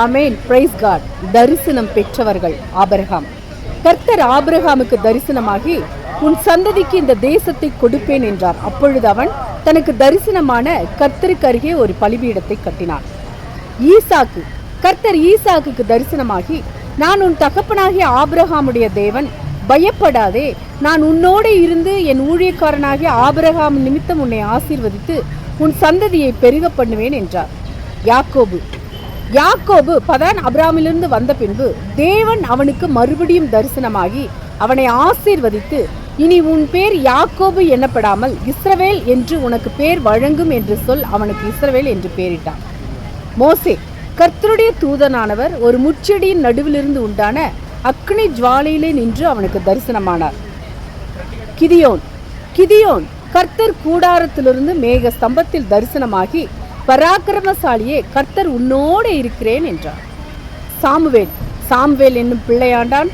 ஆமேன். Price God தரிசனம் பெற்றவர்கள் ஆபரகாம். கர்த்தர் ஆபிரகாமுக்கு தரிசனமாகி உன் சந்ததிக்கு இந்த தேசத்தை கொடுப்பேன் என்றார். அப்பொழுது அவன் தனக்கு தரிசனமான கர்த்தருக்கு அருகே ஒரு பலிபீடத்தை கட்டினான். ஈசாக்கு கர்த்தர் ஈசாக்குக்கு தரிசனமாகி நான் உன் தகப்பனாகிய ஆபிரகாமுடைய தேவன். பயப்படாதே. நான் உன்னோடு இருந்து என் ஊழியக்காரனாகிய ஆபிரகாம் நிமித்தம் உன்னை ஆசீர்வதித்து உன் சந்ததியை பெருக பண்ணுவேன் என்றார். யாக்கோபு யாக்கோபு பதான் அப்ராமிலிருந்து வந்த பின்பு தேவன் அவனுக்கு மறுபடியும் தரிசனமாகி அவனை ஆசீர்வதித்து இனி உன் பேர் யாக்கோபு எண்ணப்படாமல் இஸ்ரவேல் என்று உனக்கு பேர் வழங்கும் என்று சொல் அவனுக்கு இஸ்ரவேல் என்று பெயரிட்டான் மோசே கர்த்தருடைய தூதனானவர் ஒரு முச்செடியின் நடுவிலிருந்து உண்டான அக்னி ஜுவாலையிலே நின்று அவனுக்கு தரிசனமானார். கிதியோன் கிதியோன் கர்த்தர் கூடாரத்திலிருந்து மேக ஸ்தம்பத்தில் தரிசனமாகி பராக்கிரமசாலியே கர்த்தர் உன்னோடு இருக்கிறேன் என்றார். சாமுவேல் சாமுவேல் என்னும் பிள்ளையாண்டான்.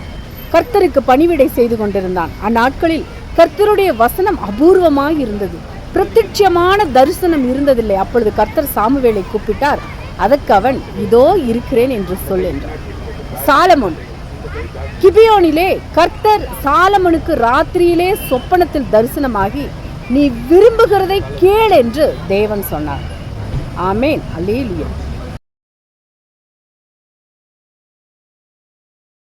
கர்த்தருக்கு பணிவிடை செய்து கொண்டிருந்தான். அந்நாட்களில் கர்த்தருடைய வசனம் அபூர்வமாக இருந்தது. பிரத்யட்சமான தரிசனம் இருந்ததில்லை. அப்பொழுது கர்த்தர் சாமுவேலை கூப்பிட்டார். அதற்கு அவன் இதோ இருக்கிறேன் என்று சொல் என்றார். சாலமோன் கிபியோனிலே கர்த்தர் சாலமனுக்கு ராத்திரியிலே சொப்பனத்தில் தரிசனமாகி நீ விரும்புகிறதை கேள் என்று தேவன் சொன்னார். ஆமேன் அல்லேலியா